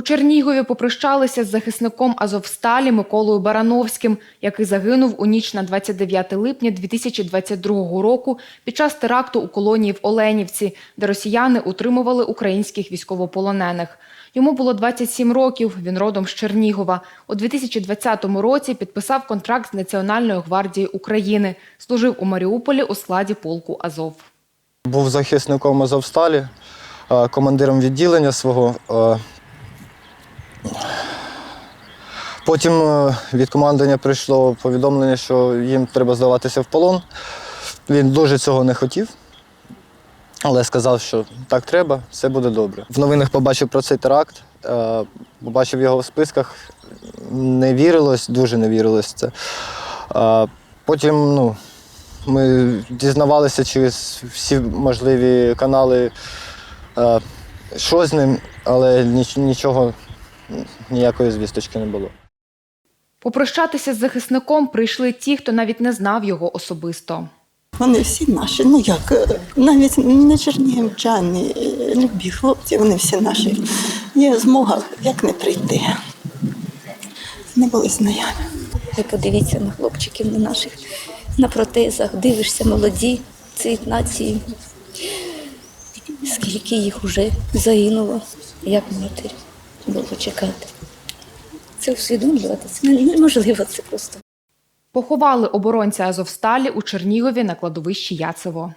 У Чернігові попрощалися з захисником Азовсталі Миколою Барановським, який загинув у ніч на 29 липня 2022 року під час теракту у колонії в Оленівці, де росіяни утримували українських військовополонених. Йому було 27 років, він родом з Чернігова. У 2020 році підписав контракт з Національною гвардією України. Служив у Маріуполі у складі полку Азов. Був захисником Азовсталі, командиром відділення свого. Потім е, від командування прийшло повідомлення, що їм треба здаватися в полон. Він дуже цього не хотів, але сказав, що так треба, все буде добре. В новинах побачив про цей теракт, е, побачив його в списках. Не вірилось, дуже не вірилось в це. Е, Потім, ну, ми дізнавалися через всі можливі канали, що з ним, але нічого, ніякої звісточки не було. Попрощатися з захисником прийшли ті, хто навіть не знав його особисто. Вони всі наші. Ну як, е, навіть не чернігівчани, е, любі хлопці, вони всі наші. Є змога, як не прийти. Не були знайомі. Ви подивіться на хлопчиків на наших на протезах, дивишся, молоді, цвіт нації. Скільки їх вже загинуло, як матері довго чекати. Це усвідомлювати, це неможливо це просто. Поховали оборонця Азовсталі у Чернігові на кладовищі Яцево.